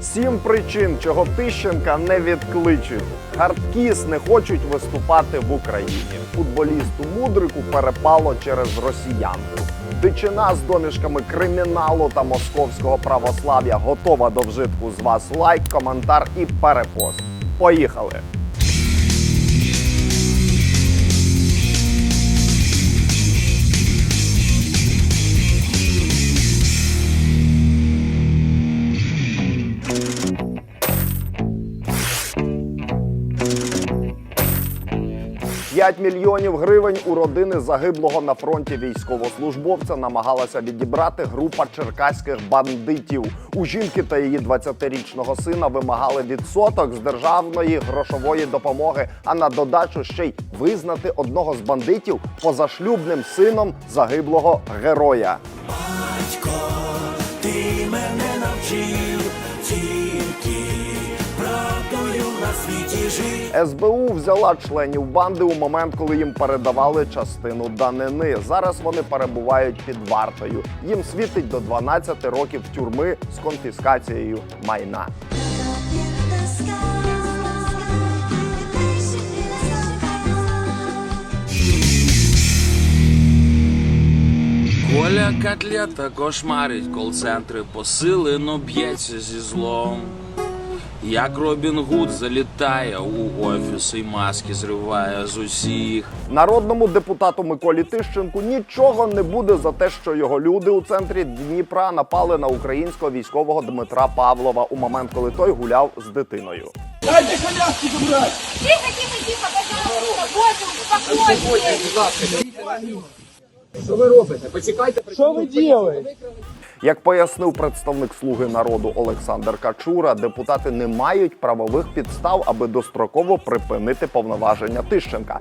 Сім причин, чого Тищенка не відкличуть. Гардкіс не хочуть виступати в Україні. Футболісту Мудрику перепало через росіянку. Дичина з домішками криміналу та московського православ'я готова до вжитку з вас лайк, коментар і перепост. Поїхали! П'ять мільйонів гривень у родини загиблого на фронті військовослужбовця намагалася відібрати група черкаських бандитів. У жінки та її 20-річного сина вимагали відсоток з державної грошової допомоги, а на додачу ще й визнати одного з бандитів позашлюбним сином загиблого героя. Батько, ти мене навчив СБУ взяла членів банди у момент, коли їм передавали частину данини. Зараз вони перебувають під вартою. Їм світить до 12 років тюрми з конфіскацією майна. Коля котлета кошмарить кол-центри, посилено б'ється зі злом. Як Робін Гуд залітає у офіси і маски зриває з усіх. Народному депутату Миколі Тищенку нічого не буде за те, що його люди у центрі Дніпра напали на українського військового Дмитра Павлова у момент, коли той гуляв з дитиною. Тихо, тихо, тихо, пожалуйста, Боже, успокойтесь. Що ви робите? Почекайте, Що ви робите? Як пояснив представник Слуги народу Олександр Качура, депутати не мають правових підстав, аби достроково припинити повноваження Тищенка.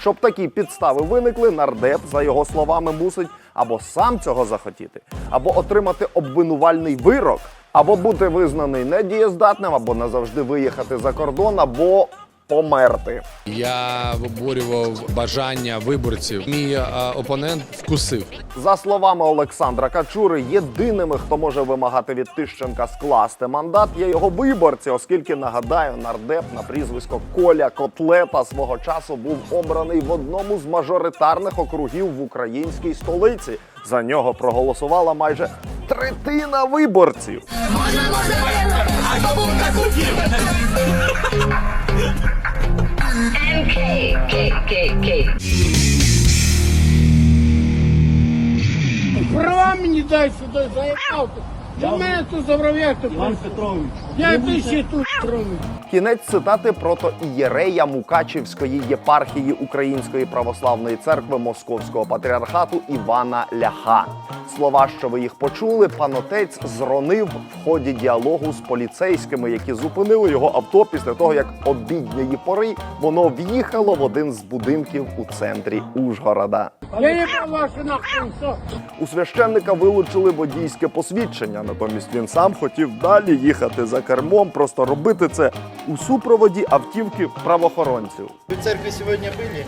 Щоб такі підстави виникли, нардеп, за його словами, мусить або сам цього захотіти, або отримати обвинувальний вирок, або бути визнаний недієздатним, або назавжди виїхати за кордон, або померти. Я виборював бажання виборців. Мій е, опонент вкусив. За словами Олександра Качури, єдиними, хто може вимагати від Тищенка скласти мандат, є його виборці, оскільки нагадаю, нардеп на прізвисько Коля Котлета свого часу був обраний в одному з мажоритарних округів в українській столиці. За нього проголосувала майже третина виборців. Права мені дай сюди, заїхав ти. До мене тут забрав'як ти Іван Петрович. Я ти ще тут Петрович. Кінець цитати протоієрея Мукачівської єпархії Української православної церкви Московського патріархату Івана Ляха. Слова, що ви їх почули, панотець зронив в ході діалогу з поліцейськими, які зупинили його авто після того, як обідньої пори воно в'їхало в один з будинків у центрі Ужгорода. Я їбав вашу нахуй, все. У священника вилучили водійське посвідчення, натомість він сам хотів далі їхати за кермом, просто робити це у супроводі автівки правоохоронців. Вы в церкви сегодня были?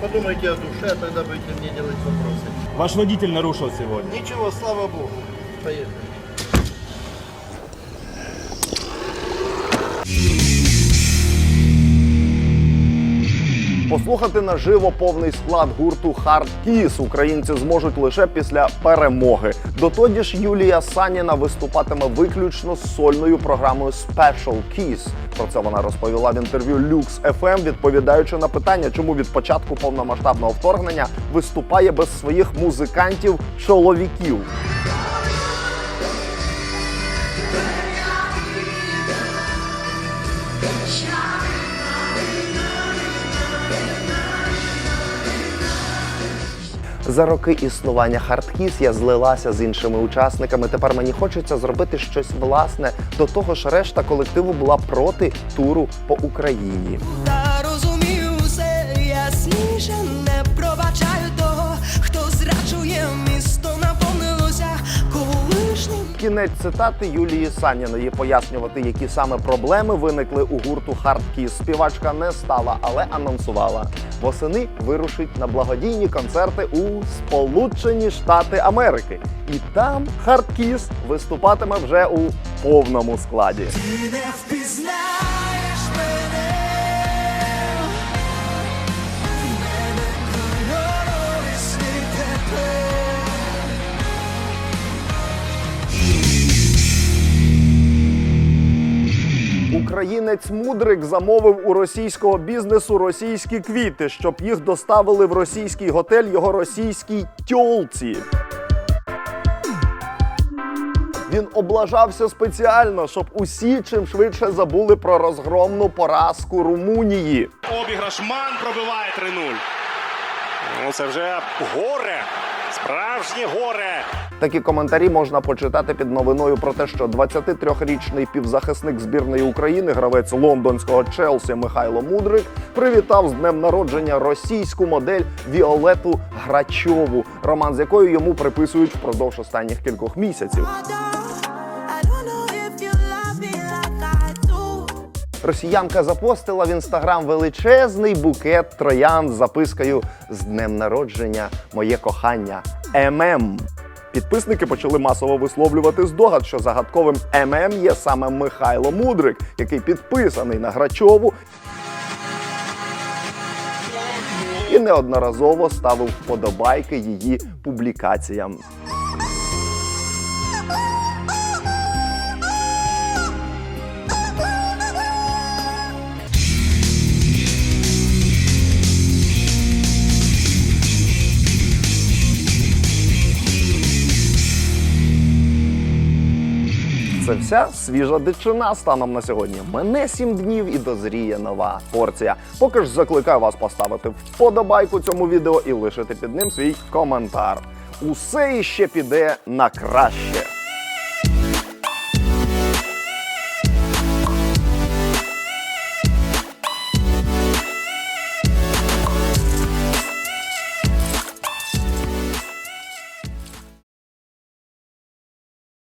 Подумайте о душе, а тогда будете мне делать вопросы. Ваш водитель нарушил сегодня. Ничего, слава Богу. Поехали. Послухати наживо повний склад гурту Hard Kiss українці зможуть лише після перемоги. Дотоді ж Юлія Саніна виступатиме виключно з сольною програмою Special Kiss. Про це вона розповіла в інтерв'ю Lux FM, відповідаючи на питання, чому від початку повномасштабного вторгнення виступає без своїх музикантів За роки існування хардкіс я злилася з іншими учасниками. Тепер мені хочеться зробити щось власне. До того ж, решта колективу була проти туру по Україні. Кінець цитати Юлії Саніної пояснювати, які саме проблеми виникли у гурту Хардкіс. Співачка не стала, але анонсувала. восени вирушить на благодійні концерти у Сполучені Штати Америки. І там Хардкіс виступатиме вже у повному складі. Українець Мудрик замовив у російського бізнесу російські квіти, щоб їх доставили в російський готель його російській тьолці. Він облажався спеціально, щоб усі чим швидше забули про розгромну поразку Румунії. Обіграш Ман пробиває 3-0. Ну, це вже горе. Справжнє горе. Такі коментарі можна почитати під новиною про те, що 23-річний півзахисник збірної України, гравець лондонського Челсі Михайло Мудрик, привітав з днем народження російську модель Віолету Грачову, роман з якою йому приписують впродовж останніх кількох місяців. Росіянка запостила в інстаграм величезний букет троян з запискою з днем народження моє кохання ММ. Підписники почали масово висловлювати здогад, що загадковим ММ є саме Михайло Мудрик, який підписаний на Грачову і неодноразово ставив вподобайки її публікаціям. Це вся свіжа дичина станом на сьогодні. Мене сім днів і дозріє нова порція. Поки ж закликаю вас поставити вподобайку цьому відео і лишити під ним свій коментар. Усе іще піде на краще.